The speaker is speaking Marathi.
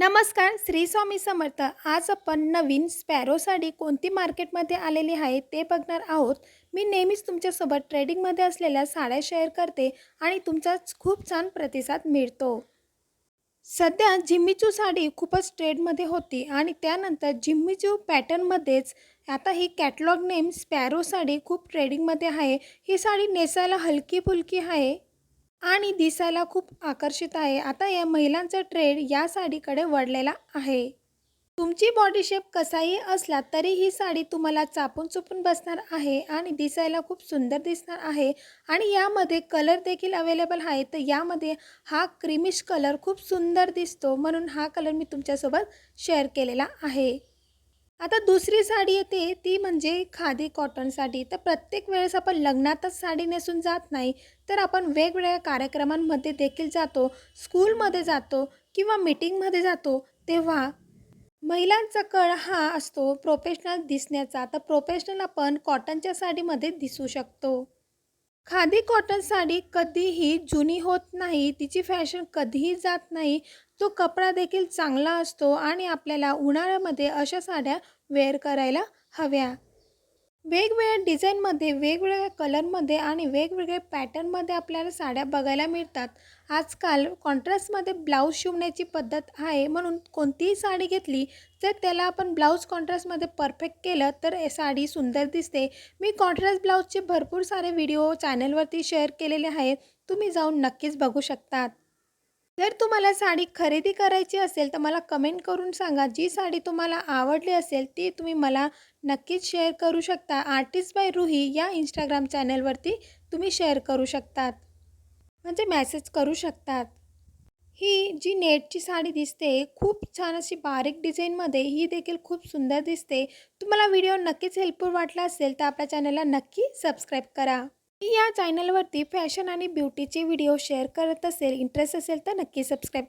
नमस्कार श्री स्वामी समर्थ. आज आपण नवीन स्पॅरो साडी कोणती मार्केटमध्ये आलेली आहे ते बघणार आहोत. मी नेहमीच तुमच्यासोबत ट्रेडिंगमध्ये असलेल्या साड्या शेअर करते आणि तुमचा खूप छान प्रतिसाद मिळतो. सध्या जिम्मीचू साडी खूपच ट्रेडमध्ये होती आणि त्यानंतर जिम्मीचू पॅटर्नमध्येच आता ही कॅटलॉग नेम स्पॅरो साडी खूप ट्रेडिंगमध्ये आहे. ही साडी नेसायला हलकी फुलकी आहे. आणि दिसायला खूप आकर्षित आहे. आता या महिलांचा ट्रेड या साडीकडे वळलेला आहे. तुमची बॉडी शेप कसाही असला तरी ही साडी तुम्हाला चापून चुपून बसणार आहे आणि दिसायला खूप सुंदर दिसणार आहे. आणि यामध्ये कलर देखील अवेलेबल आहे. तर यामध्ये हा क्रीमिश कलर खूप सुंदर दिसतो म्हणून हा कलर मी तुमच्यासोबत शेअर केलेला आहे. आता दुसरी साडी येते ती म्हणजे खादी कॉटन साडी. तर प्रत्येक वेळेस आपण लग्नातच साडी नेसून जात नाही तर आपण वेगवेगळ्या कार्यक्रमांमध्ये देखील जातो. स्कूलमध्ये जातो किंवा मीटिंगमध्ये जातो तेव्हा महिलांचा कळ हा असतो प्रोफेशनल दिसण्याचा. तर प्रोफेशनल आपण कॉटनच्या साडीमध्ये दिसू शकतो. खादी कॉटन साडी कधीही जुनी होत नाही तिची फॅशन कधीही जात नाही. तो कपडा देखील चांगला असतो आणि आपल्याला उन्हाळ्यामध्ये अशा साड्या वेअर करायला हव्या. वेगवेगळ्या डिझाईनमध्ये वेगवेगळ्या कलरमध्ये आणि वेगवेगळ्या पॅटर्नमध्ये आपल्याला साड्या बघायला मिळतात. आजकाल कॉन्ट्रास्टमध्ये ब्लाऊज शिवण्याची पद्धत आहे म्हणून कोणतीही साडी घेतली जर त्याला आपण ब्लाऊज कॉन्ट्रास्टमध्ये परफेक्ट केलं तर साडी सुंदर दिसते. मी कॉन्ट्रास्ट ब्लाऊजचे भरपूर सारे व्हिडिओ चॅनलवरती शेअर केलेले आहेत. तुम्ही जाऊन नक्कीच बघू शकतात. जर तुम्हाला साडी खरेदी करायची असेल तर मला कमेंट करून सांगा. जी साडी तुम्हाला आवडली असेल ती तुम्ही मला नक्कीच शेअर करू शकता. आर्टिस्ट बाय रुही या इंस्टाग्राम चॅनलवरती तुम्ही शेअर करू शकतात. म्हणजे मॅसेज करू शकतात. ही जी नेटची साडी दिसते खूप छान अशी बारीक डिझाईनमध्ये ही देखील खूप सुंदर दिसते. तुम्हाला व्हिडिओ नक्कीच हेल्पफुल वाटला असेल तर आपल्या चॅनलला नक्की सबस्क्राईब करा. या चॅनलवरती फॅशन आणि ब्युटीचे व्हिडिओ शेअर करत असेल इंटरेस्ट असेल तर नक्की सबस्क्राईब